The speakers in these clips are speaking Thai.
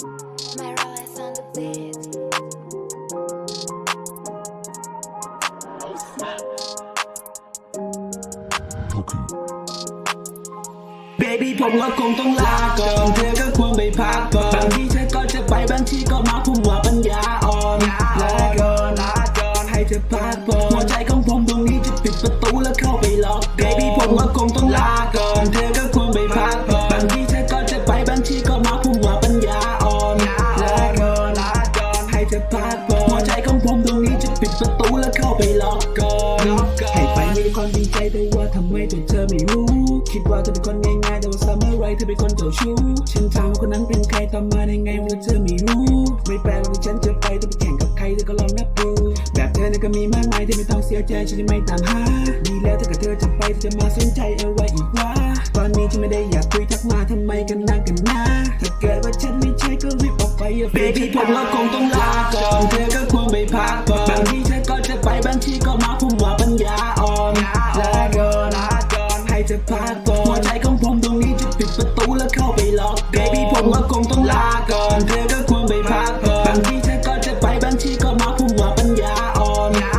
My Rolex on the bed. เบบี้ผมก็คงต้องลาก่อนเธอก็ควรไปพักก่อน บางทีเธอก็จะไปบางทีก็มาผมว่าปัญญาอ่อนลาก่อนลาก่อนให้เธอพักก่อนหัวใจของผมตรงนี้จะปิดประตูแล้วเข้าไปล็อกเบบี้ผมก็คงต้องลาก่อนเธอก็ควรไปพักก่อน บางทีเธอก็จะไปบางทีก็มาผม ประตูแล้วเข้าไปล็อกก่อนให้ไปมีความดีใจแต่ว่าทำไมตัวเธอไม่รู้ คิดว่าเธอเป็นคนง่ายๆแต่ว่าซัมเมอร์ไรเธอเป็นคนเจ้าชู้ฉันถามว่าคนนั้นเป็นใครตามมาได้ไงว่าเธอไม่รู้ ไม่แปลกที่ฉันจะไปต้องไปแข่งกับใครเธอก็ลองนับดูแบบเธอเนี่ยก็มีมากมายที่ไม่ต้องเสียใจฉันจะไม่ตามหาดีแล้วถ้าเกิดเธอจะไปเธอจะมาสนใจเอาไว้อีกว่า ตอนนี้ฉันไม่ได้อยากคุยทักมาทำไมกันนักกันนาถ้าเกิดว่าฉันไม่ใช่ก็รีบออกไปอย่าเบบี้ผมก็คงต้องลาก่อนเธอก็ ให้เธอพักก่อนหัวใจของผมตรงนี้จะปิดประตูแล้วเข้าไปล็อกเบบี้ผมก็คงต้องลาก่อนเธอก็ควรไปพักก่อนบางทีเธอก็จะไปบางทีก็มาผมว่าปัญญาอ่อนลา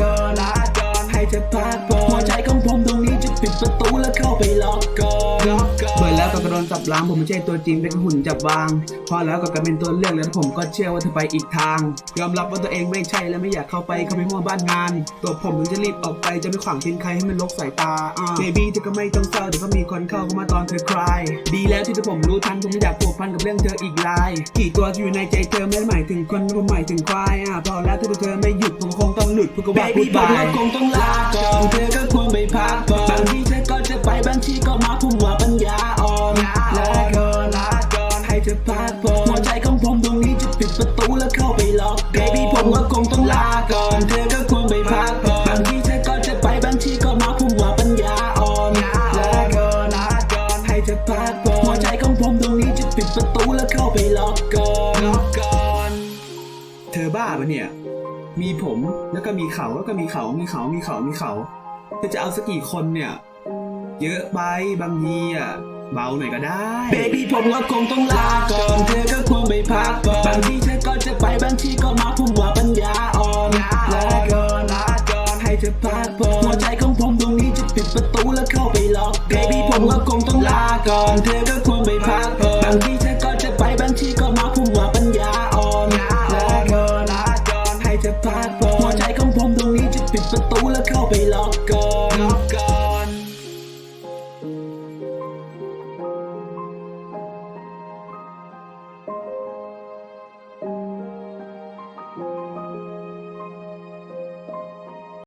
ก่อนลาก่อนให้เธอพักก่อนหัวใจของผมตรงนี้จะปิดประตูแล้วเข้าไปล็อกก่อน แล้วก็กระโดนจับล้างผมไม่ใช่ตัวจริงเป็นหุ่นจับวาง พอแล้วก็กลายเป็นตัวเลือกแล้วผมก็เชื่อว่าเธอไปอีกทาง ยอมรับว่าตัวเองไม่ใช่และไม่อยากเข้าไปเข้าไปมั่วบ้านงาน ตัวผมถึงจะรีบออกไปจะไม่ขวางทิ้งใครให้มันลกสายตาเบบี้เธอก็ไม่ต้องเศร้าเดี๋ยวก็มีคนเข้ามาตอนเธอคลายดีแล้วที่ตัวผมรู้ทันผมไม่อยากผูกพันกับเรื่องเธออีกลายกี่ตัวที่อยู่ในใจเธอไม่ได้หมายถึงคนผมหมายถึงควายอะพอแล้วถ้าตัวเธอไม่หยุดผมคงต้องหลุดพูดก็ว่าพูดไปคงต้องลาก่อนเธอก็ควรไปพักก่อนบางทีเธอก็จะไปบางทีก็มาผมว่าปัญญา เข้าไปล็อกเบบี้ผมก็คงต้องลาก่อน เธอก็ควรไปพักก่อนบางทีเธอก็จะไปบางทีก็มาผมว่าปัญญาอ่อนลาก่อนลาก่อนให้เธอพักก่อนหัวใจของผมตรงนี้จะปิดประตูแล้วเข้าไปล็อกก่อนล็อกก่อนเธอบ้าปะเนี่ย มีผมแล้วก็มีเขาแล้วก็มีเขา มีเขา มีเขา มีเขาเธอจะเอาสักกี่คนเนี่ย เยอะไปบางทีอะเบาหน่อยก็ได้ เบบี้ผมก็คงต้องลาก่อน เธอก็ควรไปพักก่อน บางทีเธอก็ จะไปบางทีก็มาพุ่งว่าปัญญาอ่อนลาก่อนลาก่อนให้เธอพักผ่อนหัวใจของผมตรงนี้จะปิดประตูแล้วเข้าไปล็อกเบบี้ผมก็คงต้องลาก่อน เธอก็ควรไปพักผ่อนบางทีเธอก็จะไปบางทีก็มาพุ่งว่าปัญญาอ่อนลาก่อนลาก่อนให้เธอพักผ่อนหัวใจของผมตรงนี้จะปิดประตูแล้วเข้าไปล็อกก่อนล็อกก่อน